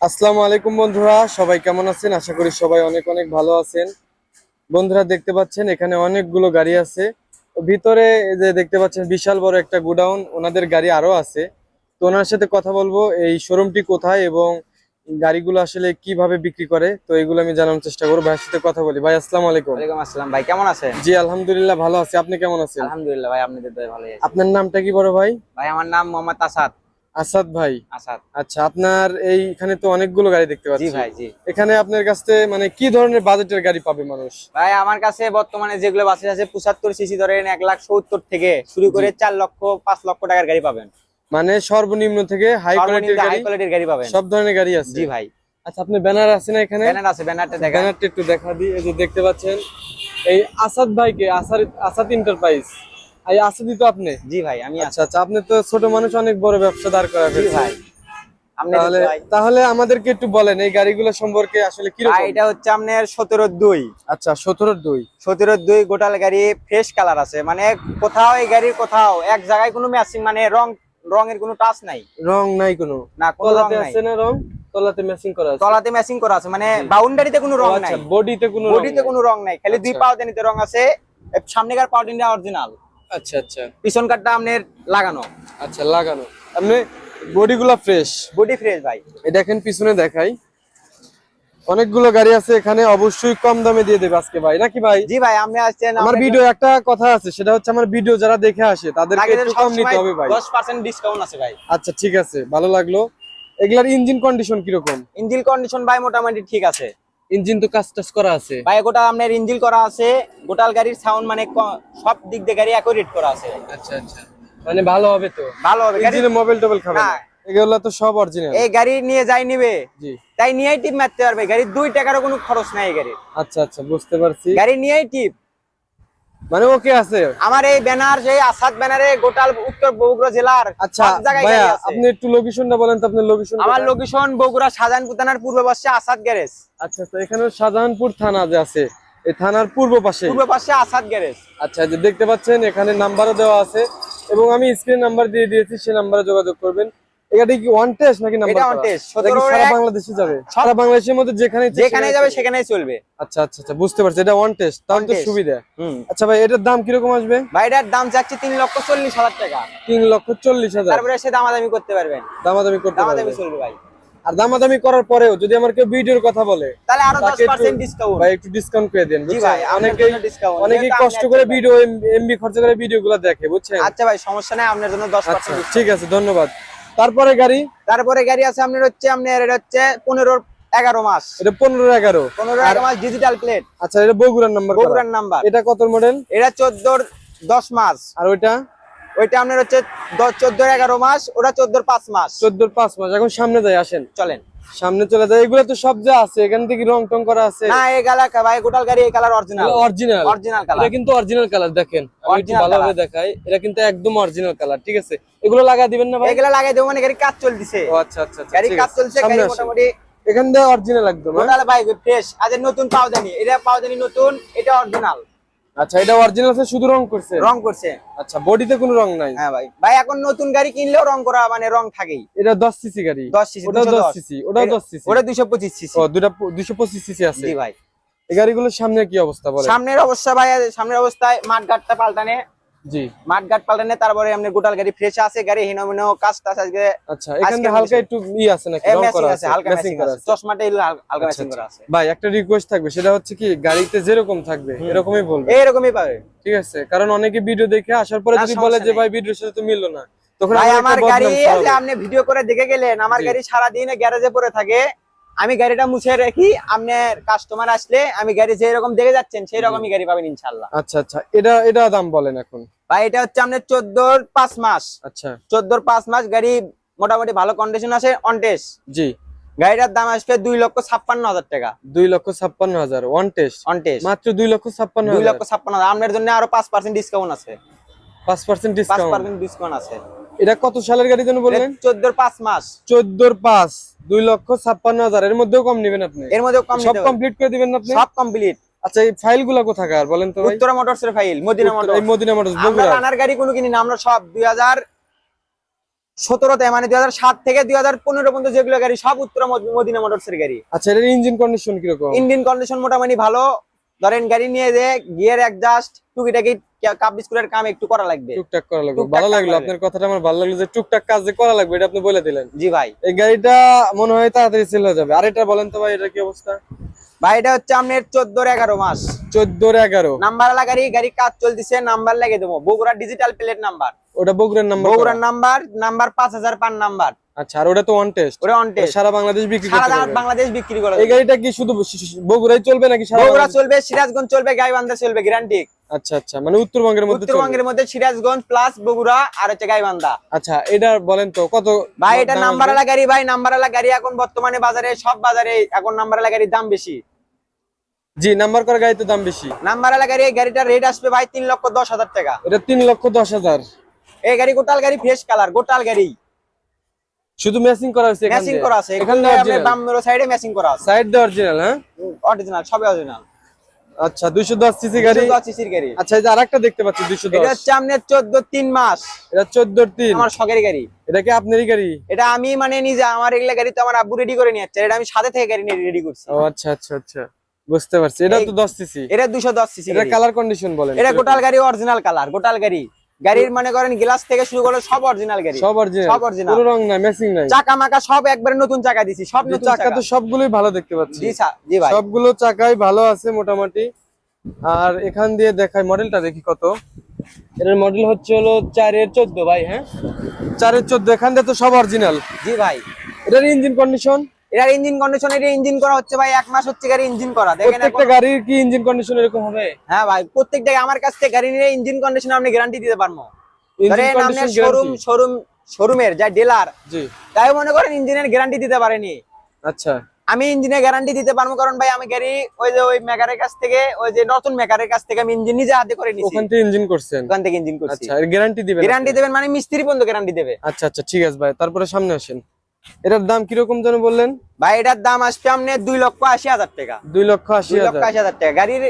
আসসালামু আলাইকুম বন্ধুরা সবাই কেমন আছেন? আশা করি সবাই অনেক অনেক ভালো আছেন। বন্ধুরা দেখতে পাচ্ছেন এখানে অনেকগুলো গাড়ি আছে। ভিতরে যে দেখতে পাচ্ছেন বিশাল বড় একটা গোডাউন ওনাদের গাড়ি আরও আছে। তো ওনার সাথে কথা বলব এই শোরুমটি কোথায় এবং গাড়িগুলো আসলে কীভাবে বিক্রি করে তো এগুলো আমি জানার চেষ্টা করব। ভাইয়ের সাথে কথা বলি। ভাই আসসালামু আলাইকুম। ওয়ালাইকুম আসসালাম। ভাই কেমন আছেন? জি আলহামদুলিল্লাহ ভালো আছি। আপনি কেমন আছেন? আলহামদুলিল্লাহ ভাই আপনাদের দয়ে আছি আপনার নামটা কি বড় ভাই? ভাই আমার নাম মোহাম্মদ আসাদ। আসাদ ভাই? আসাদ। আচ্ছা আপনার এইখানে তো অনেকগুলো গাড়ি দেখতে পাচ্ছি। ভাই জি। এখানে আপনার কাছে মানে কি ধরনের বাজেটের গাড়ি পাবে মানুষ? ভাই আমার কাছে বর্তমানে যেগুলো বাসে আছে পঁচাত্তর সিসি ধরেন এক লাখ সত্তর থেকে শুরু করে চার লক্ষ পাঁচ লক্ষ টাকার গাড়ি পাবেন। মানে সর্বনিম্ন থেকে হাই কোয়ালিটির হাই গাড়ি কোয়ালিটির গাড়ি পাবেন। সব ধরনের গাড়ি আছে। জি ভাই। আচ্ছা আপনি ব্যানার আছে না এখানে? ব্যানার আছে ব্যানারটা দেখেন। ব্যানারটা একটু দেখা দিই এই যে দেখতে পাচ্ছেন এই আসাদ ভাইকে আসাদ আসাদ এন্টারপ্রাইজ এই তো আপনি? জি ভাই আমি আচ্ছা আচ্ছা আপনি তো ছোট মানুষ অনেক বড় ব্যবসা দাঁড় করা ভাই তাহলে আমাদেরকে একটু বলেন এই গাড়িগুলো সম্পর্কে আসলে কি এটা হচ্ছে আপনার সতেরো দুই। আচ্ছা সতেরো দুই। সতেরো দুই গোটাল গাড়ি ফ্রেশ কালার আছে। মানে কোথাও এই গাড়ির কোথাও এক জায়গায় কোনো ম্যাচিং মানে রং রঙের কোনো টাচ নাই। রং নাই কোনো? না রং তলাতে নাই। আছে না রং? তলাতে ম্যাচিং করা আছে? তলাতে ম্যাচিং করা আছে। মানে বাউন্ডারিতে কোনো রং নাই আচ্ছা বডিতে কোনো বডিতে নাই। কোনো রং নাই। খালি দুই আচ্ছা। পাউডানিতে রং আছে। সামনেকার পাউডানিটা অরিজিনাল আচ্ছা আচ্ছা। পিছন কাটটা আপনার লাগানো। আচ্ছা লাগানো। আপনি বডিগুলো ফ্রেশ বডি ফ্রেশ ভাই। এই দেখেন পিছনে দেখাই। অনেকগুলো গাড়ি আছে এখানে অবশ্যই কম দামে দিয়ে দেবে আজকে ভাই। নাকি ভাই? জি ভাই আপনি আসছেন আমার ভিডিও একটা কথা আছে সেটা হচ্ছে আমার ভিডিও যারা দেখে আসে তাদেরকে একটু কম নিতে হবে ভাই। দশ পার্সেন্ট ডিসকাউন্ট আছে ভাই। আচ্ছা ঠিক আছে ভালো লাগল। এগুলার ইঞ্জিন কন্ডিশন কীরকম? ইঞ্জিন কন্ডিশন ভাই মোটামুটি ঠিক আছে। ইঞ্জিন তো কাজ টাজ করা আছে। ভাই গোটা আপনার ইঞ্জিন করা আছে গোটাল গাড়ির সাউন্ড মানে সব দিক দিয়ে গাড়ি অ্যাকুরেট করা আছে। আচ্ছা আচ্ছা। মানে ভালো হবে তো? ভালো হবে। ইঞ্জিনে মোবাইল টোবাইল খাবে না। এগুলা তো সব অরিজিনাল এই গাড়ি নিয়ে যাই নিবে। জি। তাই নিয়েই টিপ মারতে পারবে। গাড়ি দুই টাকারও কোনো খরচ নাই গাড়ি আচ্ছা আচ্ছা বুঝতে পারছি। গাড়ি নিয়েই টিপ। মানে ওকে আছে? আমার এই ব্যানার সেই আসাদ ব্যানারে গোটাল উত্তর বগুড়া জেলার আচ্ছা ভাইয়া আপনি একটু লোকেশনটা বলেন তো আপনার লোকেশন আমার লোকেশন বগুড়া শাহজাহান পুতানার পূর্ব পাশে আসাদ গ্যারেজ। আচ্ছা আচ্ছা এখানে শাহজাহানপুর থানা যে আছে এই থানার পূর্ব পাশে। পূর্ব পাশে আসাদ গ্যারেজ। আচ্ছা যে দেখতে পাচ্ছেন এখানে নাম্বারও দেওয়া আছে এবং আমি স্ক্রিন নাম্বার দিয়ে দিয়েছি সেই নাম্বারে যোগাযোগ করবেন। এটা কি ওয়ান টেস্ট নাকি নাম্বার এটা এটা কি 17 সারা বাংলাদেশে যাবে? সারা বাংলাদেশের মধ্যে যেখানে যেখানে যাবে সেখানেই চলবে। আচ্ছা আচ্ছা আচ্ছা বুঝতে পারছি। এটা ওয়ান টেস্ট তাহলে তো সুবিধা। আচ্ছা ভাই এটার দাম কীরকম আসবে? ভাইটার দাম চাচ্ছি তিন লক্ষ চল্লিশ হাজার টাকা। তিন লক্ষ চল্লিশ হাজার। তারপরে সে দামাদামি করতে পারবেন। দামাদামি করতে পারবে। দামাদামি চলবে ভাই। আর দামাদামি করার পরেও যদি আমার কেউ ভিডিওর কথা বলে তাহলে আরও দশ তাকে একটু- পার্সেন্ট ডিসকাউন্ট ভাই একটু ডিসকাউন্ট করে দেন বুঝছেন? ভাই আপনার অনেকেই অনেকেই কষ্ট করে ভিডিও এমবি খরচ করে ভিডিও গুলা দেখে বুঝছেন? আচ্ছা ভাই সমস্যা নাই আপনার জন্য দশ আচ্ছা পার্সেন্ট ঠিক আছে ধন্যবাদ। তারপরে গাড়ি? তারপরে গাড়ি আছে আপনার হচ্ছে আপনার এটা হচ্ছে পনেরো এগারো মাস। এটা পনেরো এগারো। পনেরো এগারো মাস ডিজিটাল প্লেট আচ্ছা এটা বগুড়ার নাম্বার বগুড়ার নাম্বার এটা কত মডেল এটা চোদ্দোর দশ মাস। আর ওইটা? ওইটা আপনার হচ্ছে চোদ্দ এগারো মাস ওটা চোদ্দোর পাঁচ মাস। চোদ্দোর পাঁচ মাস। এখন সামনে যাই আসেন। চলেন। সামনে চলে যায় এগুলো তো সব যা আছে এখান থেকে রং টং করা আছে? না এই কালার ভাই গোটাল গাড়ি এই colour original original original colour. এটা কিন্তু অরিজিনাল কালার দেখেন। আমি ভালোভাবে দেখাই। এটা কিন্তু একদম অরিজিনাল কালার ঠিক আছে? এগুলো লাগা দিবেন না ভাই? এগুলা লাগাই দেবো মানে গাড়ি কাজ চলতেছে। ও আচ্ছা আচ্ছা আচ্ছা, গাড়ি কাজ চলছে গাড়ি মোটামুটি এখান থেকে অরিজিনাল একদম হ্যাঁ? ভাই বাইক ফ্রেশ আজ নতুন পাওদানি। এটা পাওদানি নতুন এটা অরিজিনাল আচ্ছা এটা অরিজিনাল আছে শুধু রং করছে? রং করছে। আচ্ছা বডিতে কোনো রং নাই? হ্যাঁ ভাই। ভাই এখন নতুন গাড়ি কিনলেও রং করা মানে রং থাকেই। এটা 10 সিসি গাড়ি। দশ সিসি ওটা 10 সিসি ওটা 10 সিসি ওটা দুইশো পঁচিশ সিসি ও দুটো 225 সিসি আছে। জি ভাই। এই গাড়িগুলোর সামনে কি অবস্থা বলে সামনের অবস্থা ভাই সামনের অবস্থায় মাঠ ঘাটটা পাল্টানে জি। পাল্টানে তারপরে গোটাল গাড়ি ফ্রেশ আছে গাড়ি আজকে। আচ্ছা এখানে হালকা একটু ই আছে নাকি? রং করা আছে আছে হালকা ম্যাচিং ম্যাচিং করা আছে। আছে। চশমাটা হালকা আচ্ছা, ম্যাচিং করা আছে। ভাই একটা রিকোয়েস্ট থাকবে সেটা হচ্ছে কি গাড়িতে যেরকম থাকবে এরকমই বলবে। পাবে। ঠিক আছে কারণ অনেকে ভিডিও দেখে আসার পরে যদি বলে যে ভাই ভিডিওর সাথে তো মিললো না তখন আমার গাড়ি। আপনি ভিডিও করে দেখে গেলেন। আমার। গাড়ি সারাদিন গ্যারেজে পড়ে থাকে। আমি গাড়িটা মুছে রাখি আপনার কাস্টমার আসলে আমি গাড়ি যে রকম দেখে যাচ্ছেন সেই রকমই গাড়ি পাবেন ইনশাল্লাহ আচ্ছা আচ্ছা। এটা এটা দাম বলেন এখন। ভাই এটা হচ্ছে আপনার চোদ্দোর পাঁচ মাস। আচ্ছা। চোদ্দোর পাঁচ মাস গাড়ি মোটামুটি ভালো কন্ডিশন আছে অন টেস্ট জি। গাড়িটার দাম আসবে দুই লক্ষ ছাপ্পান্ন হাজার টাকা। দুই লক্ষ ছাপ্পান্ন হাজার ওয়ান টেস্ট অন টেস্ট মাত্র দুই লক্ষ ছাপ্পান্ন দুই লক্ষ ছাপ্পান্ন হাজার। আপনার জন্য আরও পাঁচ পার্সেন্ট ডিসকাউন্ট আছে। পাঁচ পার্সেন্ট ডিসকাউন্ট ডিসকাউন্ট আছে। এটা কত সালের গাড়ি যেন বললেন? চোদ্দোর পাঁচ মাস। চোদ্দোর পাঁচ। দুই লক্ষ ছাপ্পান্ন হাজার এর মধ্যেও কম নেবেন আপনি। এর কম সব কমপ্লিট করে দিবেন আপনি? সব কমপ্লিট আচ্ছা এই ফাইলগুলা কোথাকার বলেন তো উত্তরা মোটরস এর ফাইল মদিনা উত্তর- মোটরস এই মদিনা মোটরস আমরা রানার গাড়ি কোনো কিনি না আমরা সব দুই হাজার সতেরোতে মানে থেকে পর্যন্ত যেগুলো গাড়ি সব উত্তর মদিনা মোটরসের গাড়ি। আচ্ছা ইঞ্জিন কন্ডিশন ইঞ্জিন কন্ডিশন মোটামুটি ভালো। ধরেন গাড়ি নিয়ে যে গিয়ার অ্যাডজাস্ট টুকিটাকি কাপ বিস্কুটের কাম একটু করা লাগবে। টুকটাক করা লাগবে। ভালো লাগল। আপনার কথাটা আমার ভালো লাগল যে টুকটাক কাজ যে করা লাগবে এটা আপনি বলে দিলেন। জি ভাই। এই গাড়িটা মনে হয় তাড়াতাড়ি সেল হয়ে যাবে। আর এটা বলেন তো ভাই এটা কি অবস্থা? ভাই এটা হচ্ছে আপনার চোদ্দোর এগারো মাস। চোদ্দোর এগারো। নাম্বার গাড়ি গাড়ি কাজ চলতেছে নাম্বার লাগিয়ে দেবো। বগুড়া ডিজিটাল প্লেট নাম্বার ওটা বগুড়ার নাম্বার বগুড়ার নাম্বার নাম্বার পাঁচ হাজার পান নাম্বার আচ্ছা আর ওটা তো ওয়ান টেস্ট ওটা অন টেস্ট সারা বাংলাদেশ বিক্রি সারা। বাংলাদেশ বিক্রি করে এই গাড়িটা কি শুধু বগুড়াই চলবে নাকি সারা বগুড়া চলবে সিরাজগঞ্জ চলবে গাইবান্ধা চলবে গ্যারান্টি আচ্ছা আচ্ছা মানে উত্তরবঙ্গের মধ্যে উত্তরবঙ্গের মধ্যে সিরাজগঞ্জ প্লাস বগুড়া আর হচ্ছে গাইবান্ধা। আচ্ছা এটা বলেন তো কত ভাই এটা দাম নাম্বার আসবে? গাড়ি ভাই নাম্বার গাড়ি এখন বর্তমানে বাজারে সব বাজারে এখন নাম্বার গাড়ির দাম বেশি। জি নাম্বার করা গাড়িতে দাম বেশি। নাম্বার গাড়ি এই গাড়িটার রেট আসবে ভাই তিন লক্ষ দশ হাজার টাকা। এটা তিন লক্ষ দশ হাজার। এই গাড়ি গোটাল গাড়ি ফ্রেশ কালার গোটাল গাড়ি। শুধু ম্যাচিং করা হয়েছে ম্যাচিং করা আছে। এখানে এখানে বাম সাইডে ম্যাচিং করা আছে। সাইড দিয়ে অরিজিনাল হ্যাঁ? অরিজিনাল সবই অরিজিনাল আচ্ছা দুইশো দশ সিসি গাড়ি? 210 সিসির গাড়ি। আচ্ছা এই যে আরেকটা দেখতে পাচ্ছি দুইশো এটা হচ্ছে আপনার চোদ্দ তিন মাস। এটা চোদ্দোর তিন। আমার শখের গাড়ি। এটা কি আপনারই গাড়ি? এটা আমি মানে নিজে আমার এগুলা গাড়ি তো আমার আব্বু রেডি করে নিয়ে যাচ্ছে। এটা আমি সাথে থেকে গাড়ি নিয়ে রেডি করছি। ও আচ্ছা আচ্ছা আচ্ছা। বুঝতে পারছি। এটা তো দশ সিসি এটা দুশো দশ সিসি এটা কালার কন্ডিশন বলেন। এটা গোটাল গাড়ি অরিজিনাল কালার গোটাল গাড়ি। গাড়ির মনে করেন গ্লাস থেকে শুরু করে সব অরিজিনাল গাড়ি। সব অরিজিনাল সব। কোনো রং নাই ম্যাচিং নাই। চাকা মাকা সব একবারে নতুন চাকা দিছি সব নতুন চাকা তো সবগুলোই ভালো দেখতে পাচ্ছি। জি স্যার জি ভাই। সবগুলো চাকাই ভালো আছে মোটামুটি। আর এখান দিয়ে দেখাই মডেলটা দেখি কত। এটার মডেল হচ্ছে হলো চারের চোদ্দ ভাই হ্যাঁ? চারের চোদ্দ এখান দিয়ে তো সব অরিজিনাল জি ভাই। এটার ইঞ্জিন কন্ডিশন এটার ইঞ্জিন কন্ডিশন এটা ইঞ্জিন করা হচ্ছে ভাই এক মাস হচ্ছে গাড়ি ইঞ্জিন করা। দেখেন প্রত্যেকটা গাড়ির কি ইঞ্জিন কন্ডিশন এরকম হবে? হ্যাঁ ভাই প্রত্যেকটা আমার কাছ থেকে গাড়ি নিয়ে ইঞ্জিন কন্ডিশন আপনি গ্যারান্টি দিতে পারব। ইঞ্জিন ধরেন কন্ডিশন শোরুম শোরুম শোরুমের যা ডিলার জি। তাই মনে করেন ইঞ্জিনের গ্যারান্টি দিতে পারেনি। আচ্ছা। আমি ইঞ্জিনের গ্যারান্টি দিতে পারব কারণ ভাই আমি গাড়ি ওই যে ওই মেকারের কাছ থেকে ওই যে নতুন মেকারের কাছ থেকে আমি ইঞ্জিন নিজে হাতে করে নিছি। ওখান থেকে ইঞ্জিন করছেন? ওখান থেকে ইঞ্জিন করছি। আচ্ছা গ্যারান্টি দিবেন গ্যারান্টি আপনি? দেবেন মানে মিস্ত্রি পর্যন্ত গ্যারান্টি দেবে। আচ্ছা আচ্ছা ঠিক আছে ভাই তারপরে সামনে আসেন। এটার দাম কীরকম যেন বললেন? ভাই এটার দাম আসছে আপনি দুই লক্ষ আশি হাজার টাকা। দুই লক্ষ আশি লক্ষ হাজার। আশি হাজার টাকা। গাড়ির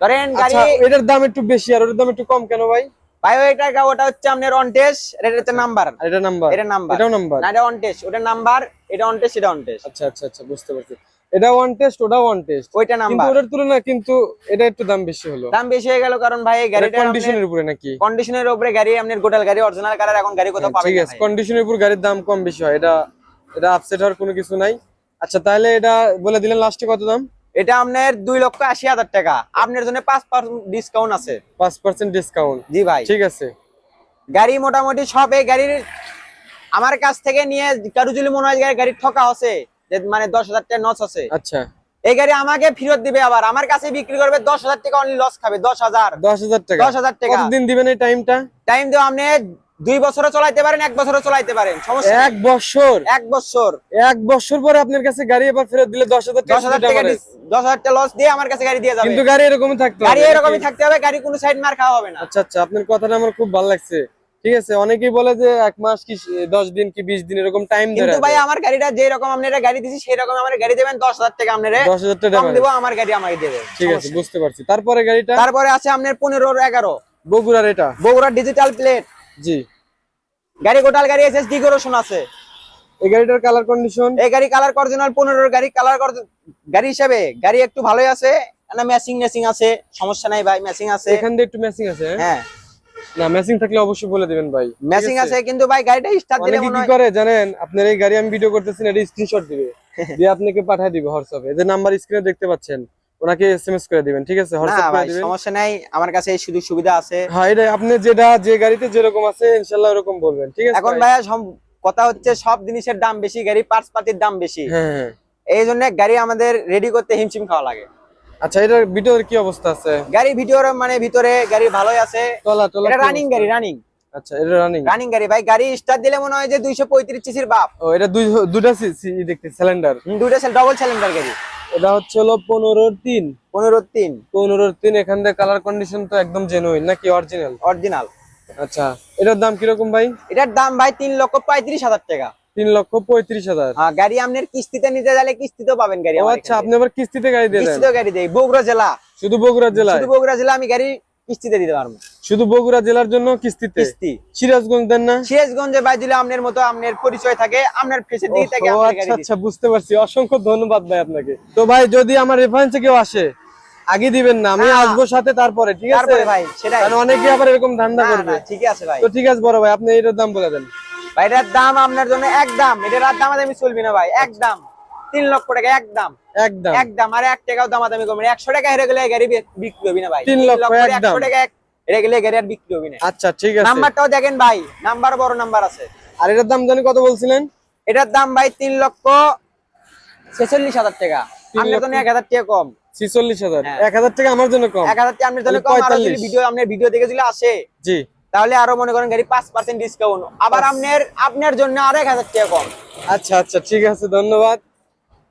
ধরেন গাড়ি আচ্ছা এটার দাম একটু বেশি আর ওটার দাম একটু কম কেন ভাই? ভাই ওইটা ওটা হচ্ছে আপনার অনটেস এটা হচ্ছে নাম্বার। এটা নাম্বার। এটা নাম্বার। এটাও নাম্বার। না এটা অনটেস ওটা নাম্বার এটা অনটেস এটা অনটেস আচ্ছা আচ্ছা আচ্ছা বুঝতে পারছি। এটা ওয়ান টেস্ট ওটা ওয়ান টেস্ট ওইটা কিন্তু ওটার তুলনায় কিন্তু এটা একটু দাম বেশি হলো। দাম বেশি হয়ে গেল কারণ ভাই গাড়িটা কন্ডিশনের উপরে নাকি? কন্ডিশনের উপরে গাড়ি আপনার গোটাল গাড়ি অরিজিনাল কালার এখন গাড়ি কোথাও পাবেন ঠিক আছে। কন্ডিশনের উপর গাড়ির দাম কম বেশি হয়। এটা এটা আপসেট হওয়ার কোনো কিছু নাই। আচ্ছা তাহলে এটা বলে দিলেন লাস্টে কত দাম? এটা আপনার দুই লক্ষ আশি হাজার টাকা। আপনার জন্য পাঁচ পার্সেন্ট ডিসকাউন্ট আছে। পাঁচ পার্সেন্ট ডিসকাউন্ট জি ভাই। ঠিক আছে। গাড়ি মোটামুটি সব এই গাড়ির আমার কাছ থেকে নিয়ে কারু যদি মনে হয় গাড়ি ঠকা আছে যে মানে দশ হাজার টাকা নচ আছে। আচ্ছা। এই গাড়ি আমাকে ফেরত দিবে আবার। আমার কাছে বিক্রি করবে দশ হাজার টাকা অনলি লস খাবে দশ হাজার। দশ হাজার টাকা। দশ হাজার টাকা। কতদিন দিবেন এই টাইমটা টাইম দেওয়া আপনি দুই বছরও চলাইতে পারেন এক বছরও চলাইতে পারেন। সমস্যা এক বছর? এক বছর। এক বছর পরে আপনার কাছে গাড়ি এবার ফেরত দিলে দশ হাজার দশ হাজার টাকা দশ হাজার টাকা লস দিয়ে আমার কাছে গাড়ি দিয়ে যাবে। কিন্তু গাড়ি এরকমই থাকতে হবে গাড়ি এরকমই থাকতে হবে গাড়ি কোনো সাইড মার খাওয়া হবে না। আচ্ছা আচ্ছা আপনার কথাটা আমার খুব ভালো লাগছে। ঠিক আছে অনেকেই বলে যে এক মাস কি দশ দিন কি বিশ দিন এরকম টাইম ধরে কিন্তু ভাই আমার গাড়িটা যে রকম আপনারা গাড়ি দিছি সেই রকম আমার গাড়ি দেবেন দশ হাজার টাকা আপনারা দশ হাজার টাকা দেবো আমার গাড়ি আমাকে দেবে। ঠিক আছে বুঝতে পারছি। তারপরে গাড়িটা? তারপরে আছে আপনার পনেরো এগারো। বগুড়ার এটা? বগুড়ার ডিজিটাল প্লেট জি। গাড়ি গোটাল গাড়ি এসএস ডিকোরেশন আছে। এই গাড়িটার কালার কন্ডিশন এই গাড়ি কালার অরিজিনাল পনেরোর গাড়ি কালার গাড়ি হিসাবে গাড়ি একটু ভালোই আছে না ম্যাচিং ম্যাচিং আছে সমস্যা নাই ভাই ম্যাচিং আছে। এখান দিয়ে একটু ম্যাচিং আছে হ্যাঁ? না ম্যাচিং থাকলে অবশ্যই বলে দিবেন ভাই। ম্যাচিং আছে? কিন্তু ভাই গাড়িটা স্টার্ট দিলে মনে কি করে জানেন? আপনার এই গাড়ি আমি ভিডিও করতেছি এটা স্ক্রিনশট দিবে। দিয়ে আপনাকে পাঠিয়ে দিবে হোয়াটসঅ্যাপে যে নাম্বার স্ক্রিনে দেখতে পাচ্ছেন। ওনাকে এসএমএস করে দিবেন ঠিক আছে? হোয়াটসঅ্যাপ করে দিবেন। সমস্যা নাই আমার কাছে এই সুযোগ সুবিধা আছে। হ্যাঁ এটা আপনি যেটা যে গাড়িতে যেরকম আছে ইনশাআল্লাহ ওরকম বলবেন ঠিক আছে এখন ভাই? ভাইয়া কথা হচ্ছে সব জিনিসের দাম বেশি গাড়ি পার্টস পাতির দাম বেশি। হ্যাঁ হ্যাঁ। এই জন্য গাড়ি আমাদের রেডি করতে হিমশিম খাওয়া লাগে। আচ্ছা এটার ভিডিওর কি অবস্থা আছে? গাড়ি ভিডিওর মানে ভিতরে গাড়ি ভালোই আছে। তলা তলা এটা রানিং গাড়ি রানিং আচ্ছা এটা রানিং রানিং গাড়ি। ভাই গাড়ি স্টার্ট দিলে মনে হয় যে দুইশো পঁয়ত্রিশ সিসির বাপ। ও এটা দুই দুটা সি- দেখতে সিলিন্ডার দুইটা ডবল সিলিন্ডার গাড়ি। এটা হচ্ছে হলো পনেরোর তিন। পনেরো তিন। পনেরোর তিন এখান থেকে কালার কন্ডিশন তো একদম জেনুইন নাকি অরিজিনাল অরিজিনাল আচ্ছা এটার দাম কীরকম ভাই? এটার দাম ভাই তিন লক্ষ পঁয়ত্রিশ হাজার টাকা। তিন লক্ষ পঁয়ত্রিশ হাজার। হ্যাঁ, গাড়ি আপনার কিস্তিতে নিতে গেলে কিস্তিতেও পাবেন গাড়ি আচ্ছা আপনি আবার কিস্তিতে গাড়ি দিয়ে কিস্তিতেও গাড়ি দেয় বগুড়া জেলা। শুধু বগুড়া জেলায়? শুধু বগুড়া জেলা আমি গাড়ি কিস্তিতে দিতে পারব। শুধু বগুড়া জেলার জন্য কিস্তিতে? কিস্তি। সিরাজগঞ্জ দেন না? সিরাজগঞ্জে বাই দিলে আপনার মতো আপনার পরিচয় থাকে আপনার ফেসের দিকে থেকে আচ্ছা আচ্ছা বুঝতে পারছি। অসংখ্য ধন্যবাদ ভাই আপনাকে। তো ভাই যদি আমার রেফারেন্সে কেউ আসে আগে দিবেন না আমি আসব সাথে তারপরে ঠিক আছে? ভাই সেটাই। কারণ অনেকে আবার এরকম ধান্দা করবে না, ঠিকই আছে ভাই। তো ঠিক আছে বড় ভাই আপনি এটার দাম বলে দেন। ভাই এটার দাম আপনার জন্য একদম। এটার আর দামাদামি চলবি না ভাই একদম। তিন লক্ষ টাকা একদম। একদম। একদম আর এক টাকাও দামাদামি করবেন একশো টাকা হেরে গেলে গাড়ি বিক্রি হবে না ভাই। তিন লক্ষ একশো টাকা হেরে গেলে গাড়ি আর বিক্রি হবে না। আচ্ছা ঠিক আছে। নাম্বারটাও দেখেন ভাই নাম্বার বড় নাম্বার আছে। আর এটার দাম জানি কত বলছিলেন? এটার দাম ভাই তিন লক্ষ ছেচল্লিশ হাজার টাকা। আপনার জন্য এক হাজার টাকা কম। ছিচল্লিশ হাজার। হ্যাঁ। এক হাজার টাকা আমার জন্য কম। এক হাজার টাকা আপনার জন্য তাহলে কম আর যদি 45 ভিডিও আপনার ভিডিও দেখে আসে। জি। তাহলে আরও মনে করেন গাড়ি পাঁচ পার্সেন্ট ডিসকাউন্ট আবার আপনার আপনার জন্য আরও এক হাজার টাকা কম। আচ্ছা আচ্ছা ঠিক আছে ধন্যবাদ।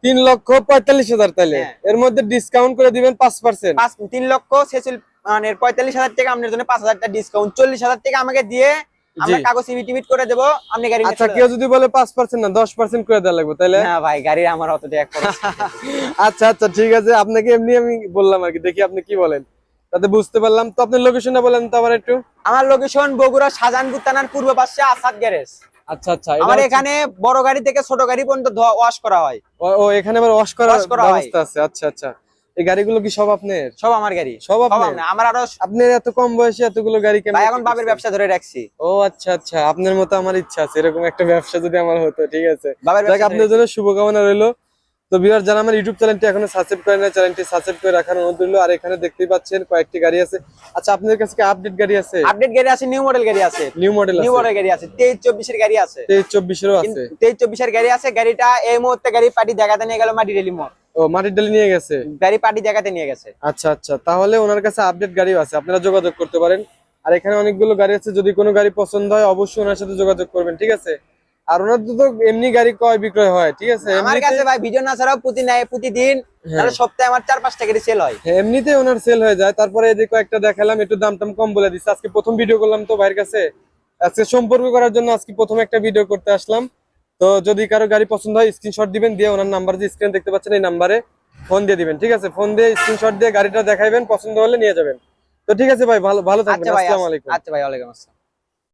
তিন লক্ষ পঁয়তাল্লিশ হাজার তাহলে। হ্যাঁ। এর মধ্যে ডিসকাউন্ট করে দিবেন পাঁচ পার্সেন্ট তিন লক্ষ ছেচল্লিশ মানে পঁয়তাল্লিশ হাজার টাকা আপনার জন্য পাঁচ হাজার টাকা ডিসকাউন্ট চল্লিশ হাজার টাকা আমাকে দিয়ে আমরা। কাগজ ইমিটিমিট করে দেবো। আপনি গাড়ি আচ্ছা কেউ যদি বলে পাঁচ পার্সেন্ট না দশ পার্সেন্ট করে দেওয়া লাগবে তাহলে। না ভাই গাড়ি আমার অত আচ্ছা আচ্ছা ঠিক আছে। আপনাকে এমনি আমি বললাম আর কি। দেখি আপনি কি বলেন। তাতে বুঝতে পারলাম। তো আপনার লোকেশনটা বলেন তো আবার একটু। আমার লোকেশন বগুড়া শাহজাহানপুর থানার পূর্ব পাশে আসাদ গ্যারেজ আচ্ছা আচ্ছা আমার এখানে বড় গাড়ি থেকে ছোট গাড়ি পর্যন্ত ওয়াশ করা হয়। ও- এখানে আবার ওয়াশ করার ব্যবস্থা আছে। আচ্ছা আচ্ছা। এই গাড়িগুলো কি সব আপনার? সব আমার গাড়ি। সব আপনার? আমার। আরও আপনার এত কম বয়সে এতগুলো গাড়ি কেন ভাই এখন বাপের ব্যবসা ধরে রাখছি। ও আচ্ছা আচ্ছা। আপনার মতো আমার ইচ্ছা আছে। এরকম একটা ব্যবসা যদি আমার হতো ঠিক আছে। আপনার জন্য শুভকামনা রইল। তো বিহার যারা আমার ইউটিউব চ্যানেলটি এখনও সাবস্ক্রাইব করেন না চ্যানেলটি সাবস্ক্রাইব করে রাখার অনুরোধ রইল। আর এখানে দেখতেই পাচ্ছেন কয়েকটি গাড়ি আছে। আচ্ছা আপনাদের কাছে কি আপডেট গাড়ি আছে? আপডেট গাড়ি আছে নিউ মডেল গাড়ি আছে। নিউ মডেল নিউ মডেল গাড়ি আছে তেইশ চব্বিশের গাড়ি আছে। তেইশ চব্বিশেরও আছে। তেইশ চব্বিশের গাড়ি আছে গাড়িটা এই মুহূর্তে গাড়ি পার্টি দেখাতে নিয়ে গেল মাটি রেলি মোড়। ও মাটির ডালি নিয়ে গেছে? গাড়ি পার্টি দেখাতে নিয়ে গেছে। আচ্ছা আচ্ছা তাহলে ওনার কাছে আপডেট গাড়িও আছে আপনারা যোগাযোগ করতে পারেন। আর এখানে অনেকগুলো গাড়ি আছে যদি কোনো গাড়ি পছন্দ হয় অবশ্যই ওনার সাথে যোগাযোগ করবেন ঠিক আছে? আর তো এমনি গাড়ি ক্রয় বিক্রয় হয় ঠিক আছে? আমার কাছে ভাই ভিডিও না ছাড়াও প্রতি নেয় প্রতিদিন তাহলে সপ্তাহে আমার চার পাঁচটা গাড়ি সেল হয়। হ্যাঁ, এমনিতে ওনার সেল হয়ে যায়। তারপরে এই যে কয়েকটা দেখালাম একটু দাম টাম কম বলে দিচ্ছে। আজকে প্রথম ভিডিও করলাম তো ভাইয়ের কাছে। আজকে সম্পর্ক করার জন্য আজকে প্রথম একটা ভিডিও করতে আসলাম। তো যদি কারও গাড়ি পছন্দ হয় স্ক্রিনশট দিবেন দিয়ে ওনার নাম্বার যে স্ক্রিন দেখতে পাচ্ছেন এই নাম্বারে ফোন দিয়ে দিবেন ঠিক আছে? ফোন দিয়ে স্ক্রিনশট দিয়ে গাড়িটা দেখাইবেন পছন্দ হলে নিয়ে যাবেন। তো ঠিক আছে ভাই ভালো ভালো থাকবেন। আচ্ছা ভাই আসসালামু আলাইকুম। আচ্ছা ভাই ওয়ালাইকুম আসসালাম।